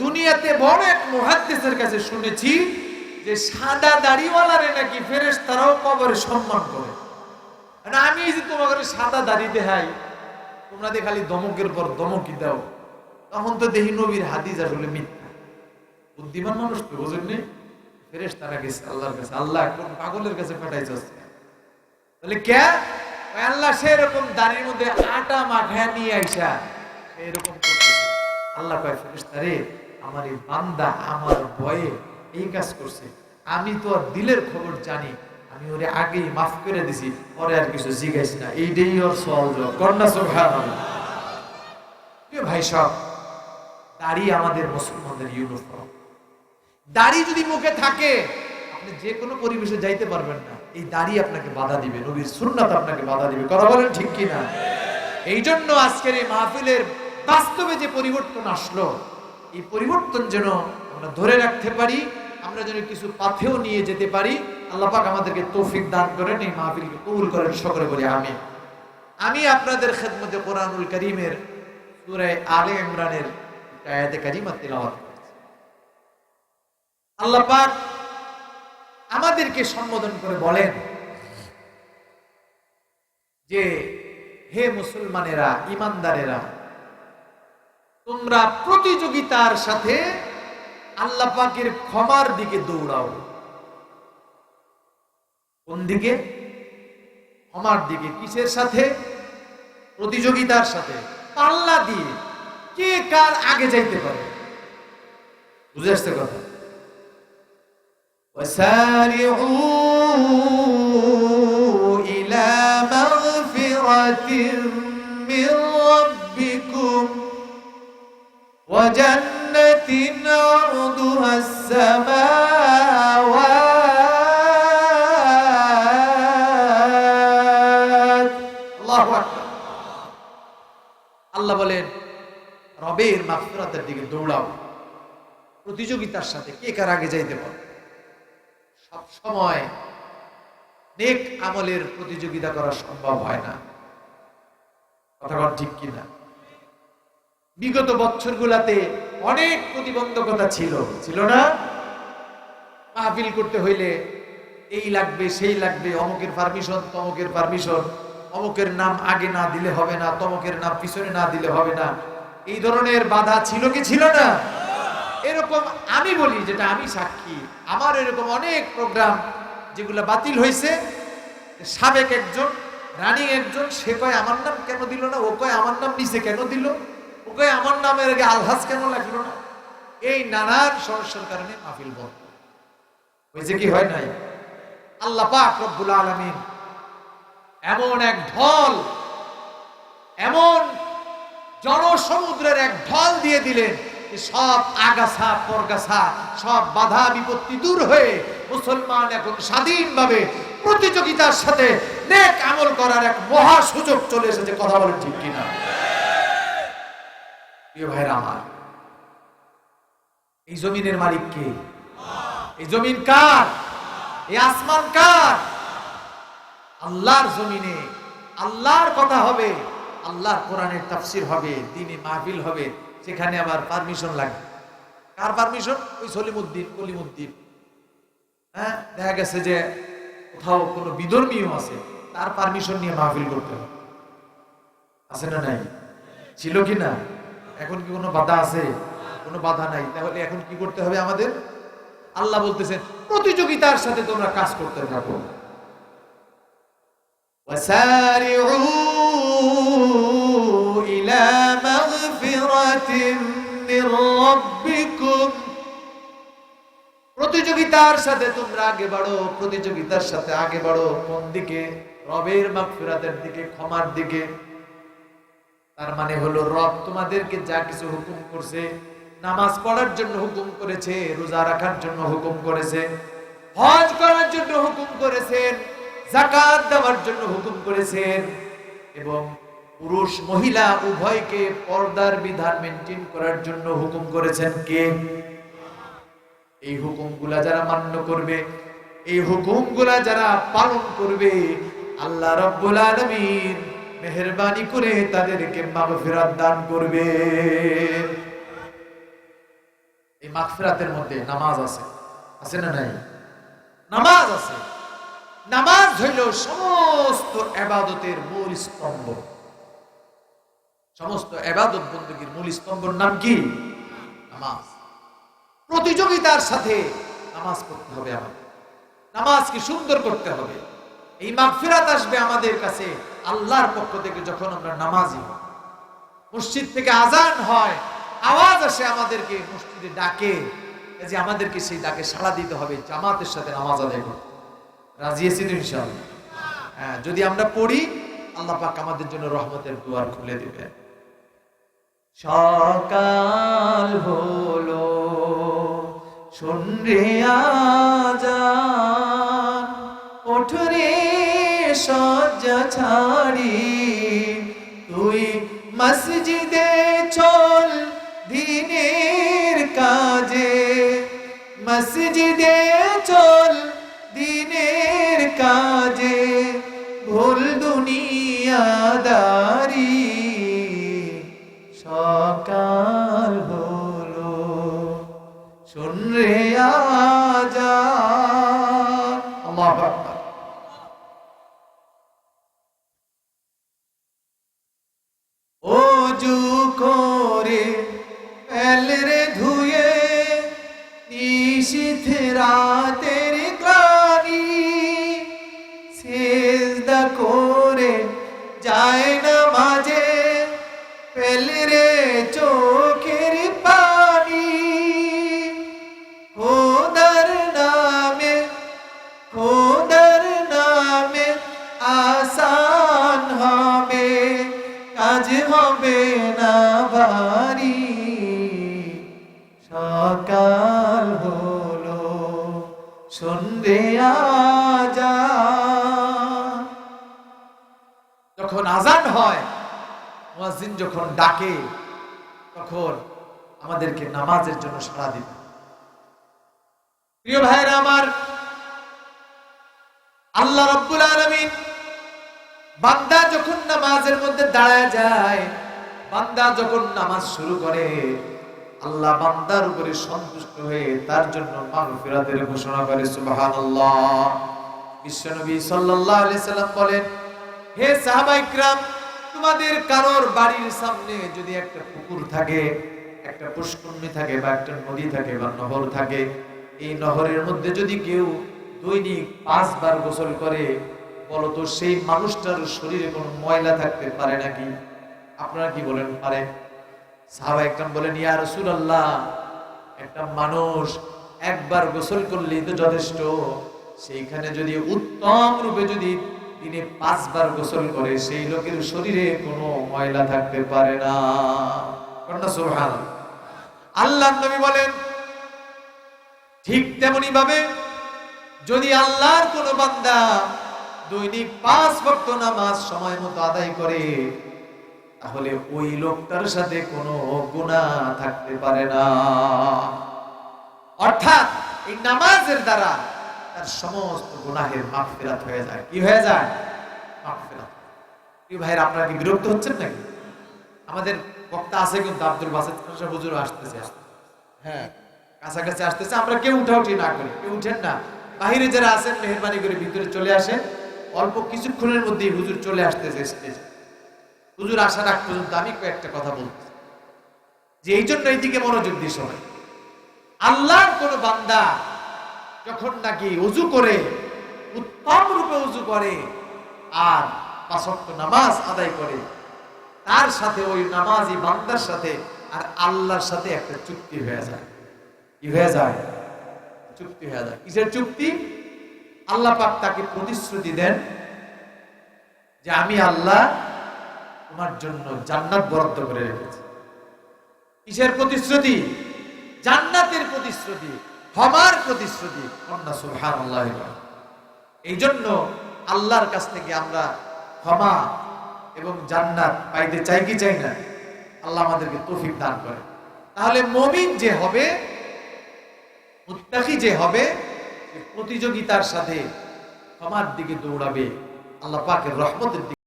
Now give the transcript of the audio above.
দুনিয়াতে বড় এক মুহাদ্দিসের কাছে শুনেছি যে সাদা দাড়িওয়ালারে নাকি কবরে সম্মান করে। আমি যে সাদা দাড়ি তোমরা খালি দমকের পর দমকি দাও, তখন তো দেখি নবীর হাদিস আসলে মিথ্যা। বুদ্ধিমান মানুষ তো বোঝেননি ফেরেস তারা গেছে আল্লাহর কাছে। আল্লাহ কোন পাগলের কাছে পাঠাইছে তাহলে কে? আল্লাহ সেরকম দাড়ির মধ্যে আটা মাখায় নিয়ে আইসা এরকম আল্লাহ কয়, ফেরেশতা রে, আমার এই বান্দা আমার ভয়ে এই কাজ করছে। আমি তো আর দিলের খবর জানি। আমি ওরে আগেই মাফ করে দিছি, পরে আর কিছু জিজ্ঞাসি না এইটাই ওর সহজ প্রিয় ভাই সব, দাড়ি আমাদের মুসলমানদের ইউনিফর্ম দাড়ি যদি মুখে থাকে, আপনি যে কোনো পরিবেশে যাইতে পারবেন না। এই দাড়ি আপনাকে বাধা দিবে, নবীর সুন্নাত আপনাকে বাধা দিবে। কথা বলেন ঠিক কি না এই জন্য আজকের এই মাহফিলের বাস্তবে যে পরিবর্তন আসলো, এই পরিবর্তন যেন আমরা ধরে রাখতে পারি, আমরা যেন কিছু পাথেও নিয়ে যেতে পারি, আল্লাহ পাক আমাদেরকে তৌফিক দান করেন, এই মাহফিলকে কবুল করেন, সকলে বলি আমি আমি আপনাদের খেদমতে কোরআনুল করিমের সূরা আলে ইমরানের আয়াতে কারিমা তেলাওয়াত আল্লাহ পাক আমাদেরকে সম্বোধন করে বলেন যে, হে মুসলমানেরা, ইমানদারেরা তোমরা প্রতিযোগিতার সাথে আল্লাহ পাকের ক্ষমার দিকে দৌড়াও কোন দিকে ক্ষমার দিকে কিসের সাথে প্রতিযোগিতার সাথে পাল্লা দিয়ে কে কার আগে যাইতে পারে বুঝে আসছে কথা وسارعوا إلى مغفرة وجنة عرضها السماوات الله أكبر আল্লাহ বলেন রবের মাগফিরাতের দিকে দৌড়াও প্রতিযোগিতার সাথে কে কার আগে যাইতে পারে সব সময় নেক আমলের প্রতিযোগিতা করা সম্ভব হয় না কথা বল ঠিক কিনা বিগত বছরগুলাতে অনেক প্রতিবন্ধকতা ছিল। ছিল না? মাহফিল করতে হইলে এই লাগবে, সেই লাগবে, অমুকের পারমিশন তমকের পারমিশন অমুকের নাম আগে না দিলে হবে না, তমকের নাম পিছনে না দিলে হবে না। এই ধরনের বাধা ছিল কি ছিল না? এরকম আমি বলি, যেটা আমি সাক্ষী, আমার এরকম অনেক প্রোগ্রাম যেগুলো বাতিল হয়েছে সাবেক একজন, রানিং একজন, সে কয়, আমার নাম কেন দিল না? ও কয়, আমার নাম নিচে কেন দিল? ও কয় আমার নামের আগে আলহাজ কেন লাগল না? এই নানান সমস্যার কারণে মাহফিল বন্ধ। হয়েছে কি হয় নাই? আল্লাহ পাক রব্বুল আলামিন এমন এক ঢল, এমন জনসমুদ্রের এক ঢল দিয়ে দিলেন সব আগাছা, পরগাছা, সব বাধা বিপত্তি দূর হয়ে মুসলমান এখন স্বাধীনভাবে প্রতিযোগিতার সাথে নেক আমল করার এক মহা সুযোগ চলে এসেছে। কথা বলেন ঠিক কিনা? প্রিয় ভাইরা আমার, এই জমিনের মালিক কে? এই জমিন কার? এই আসমান কার? আল্লাহর জমিনে আল্লাহর কথা হবে, আল্লাহর কোরআনের তাফসির হবে, দিনে মাহফিল হবে, সেখানে আবার পারমিশন লাগবে কার পারমিশন ওই সলিমুদ্দিন, কলিমুদ্দিন। হ্যাঁ দেখা গেছে যে কোথাও কোনো বিধর্মীয় আছে, তার পারমিশন নিয়ে মাহফিল করতে হবে। আছে না নাই? ছিল কি না? এখন কি কোনো বাধা আছে কোনো বাধা নাই তাহলে এখন কি করতে হবে আমাদের আল্লাহ বলতেছেন প্রতিযোগিতার সাথে তোমরা কাজ করতে থাকো وسارعوا إلى مغفرة من ربكم প্রতিযোগিতার সাথে তোমরা আগে বাড়ো প্রতিযোগিতার সাথে আগে বাড়ো কোন দিকে রবের মাগফিরাতের দিকে ক্ষমার দিকে তার মানে হলো রব তোমাদেরকে যা কিছু হুকুম করছে, নামাজ পড়ার জন্য হুকুম করেছে, রোজা রাখার জন্য হুকুম করেছে, হজ করার জন্য হুকুম করেছেন জাকাত দেওয়ার জন্য হুকুম করেছেন এবং পুরুষ মহিলা উভয়কে পর্দার বিধান মেনটেন করার জন্য হুকুম করেছেন কে? এই হুকুমগুলা যারা মান্য করবে, এই হুকুমগুলা যারা পালন করবে, আল্লাহ রাব্বুল আলামিন মেহরবানি করে তাদেরকে মাগফিরাত দান করবে। এই মাগফিরাতের মধ্যে নামাজ আছে। আছে না নাই? নামাজ আছে। নামাজ হইল সমস্ত এবাদতের মূল স্তম্ভ। সমস্ত এবাদত বন্দীর মূল স্তম্ভর নাম কি? নামাজ। প্রতিযোগিতার সাথে নামাজ পড়তে হবে আমাদের। নামাজকে সুন্দর করতে হবে। এই মাগফিরাত আসবে আমাদের কাছে। আল্লাহর পক্ষ থেকে যখন আমরা নামাজি, মসজিদ থেকে আজান হয়, আওয়াজ আসে আমাদেরকে, মসজিদে ডাকে। যে আমাদেরকে সেই ডাকে সাড়া দিতে হবে, জামাতের সাথে নামাজ আদায় করতে। রাজি আছি তো ইনশাআল্লাহ? হ্যাঁ যদি আমরা পড়ি, আল্লাহ পাক আমাদের জন্য রহমতের দুয়ার খুলে দিবেন। সকাল হলো শুনরে আজান ওঠরে সজ্জা ছাড়ি। তুই মসজিদে চল দিনের কাজে। মসজিদে চল দিনের কাজে। ভুল দুনিয়াদারি পেলরে ধুয়ে নিশীথ রাতের যখন আজান হয়, মুয়াজ্জিন যখন ডাকে, তখন আমাদেরকে নামাজের জন্য সাড়া দিবে। প্রিয় ভাইরা আমার, আল্লাহ রব্বুল আলামিন বান্দা যখন নামাজের মধ্যে দাঁড়ায় যায়, বান্দা যখন নামাজ শুরু করে, আল্লাহ বান্দার উপরে সন্তুষ্ট হয়ে তার জন্য মাগফিরাতের ঘোষণা করে, সুবহানাল্লাহ। বিশ্বনবী সাল্লাল্লাহু আলাইহি সাল্লাম বলেন হে সাহাবা ইকরাম, তোমাদের কারোর বাড়ির সামনে যদি একটা পুকুর থাকে, একটা পুষ্করণী থাকে বা একটা নদী থাকে বা নহর থাকে, এই নহরের মধ্যে যদি কেউ দৈনিক পাঁচবার গোসল করে, বলতো সেই মানুষটার শরীরে কোনো ময়লা থাকতে পারে নাকি? আপনারা কি বলেন পারে? সাহাবা একদম বলেন, ইয়া রাসূলুল্লাহ, একটা মানুষ একবার গোসল করলেই তো যথেষ্ট। সেইখানে যদি উত্তম রূপে যদি তিনি পাঁচবার গোসল করে, সেই লোকের শরীরে কোনো ময়লা থাকতে পারে না। সুবহান আল্লাহ নবী বলেন, ঠিক তেমনি ভাবে যদি আল্লাহর কোন বান্দা দৈনিক পাঁচ ভক্ত নামাজ সময় মতো আদায় করে, তাহলে ওই লোকটার সাথে কোনো গুণা থাকতে পারে না। অর্থাৎ এই নামাজের দ্বারা তার সমস্ত গুনাহের ফেরাত হয়ে যায়। কি হয়ে যায়? মাগফিরাত। কি ভাইয়ের আপনারা কি বিরক্ত হচ্ছেন নাকি? আমাদের বক্তা আছে কিন্তু আব্দুল বাসেদ খান সাহেব হুজুর আসতেছে। হ্যাঁ। কাছাকাছি আসতেছে। আমরা কেউ উঠাউঠি না করি। কেউ উঠেন না। বাহিরে যারা আছেন মেহরবানি করে ভিতরে চলে আসেন। অল্প কিছুক্ষণের মধ্যেই হুজুর চলে আসতেছে স্টেজে হুজুর আসার আগ পর্যন্ত আমি কয়েকটা কথা বলছি। যে এই জন্য এইদিকে মনোযোগ দিয়ে সবাই আল্লাহর কোন বান্দা যখন নাকি উজু করে, উত্তম রূপে উজু করে আর পাঁচক্ত নামাজ আদায় করে, তার সাথে ওই নামাজি বান্দার সাথে আর আল্লাহর সাথে একটা চুক্তি হয়ে যায়। কি হয়ে যায়? চুক্তি হয়ে যায়। কিসের চুক্তি? আল্লাহ পাক তাকে প্রতিশ্রুতি দেন যে আমি আল্লাহ তোমার জন্য জান্নাত বরাদ্দ করে রেখেছি। কিসের প্রতিশ্রুতি? জান্নাতের প্রতিশ্রুতি। ক্ষমার প্রতিশ্রুতি। কন্যা এই জন্য আল্লাহর কাছ থেকে আমরা ক্ষমা এবং জান্নাত পাইতে চাই কি চাই না, আল্লাহ আমাদেরকে তৌফিক দান করে। তাহলে মমিন যে হবে, মুত্তাকি যে হবে প্রতিযোগিতার সাথে ক্ষমার দিকে দৌড়াবে। আল্লাহ পাকের রহমতের দিকে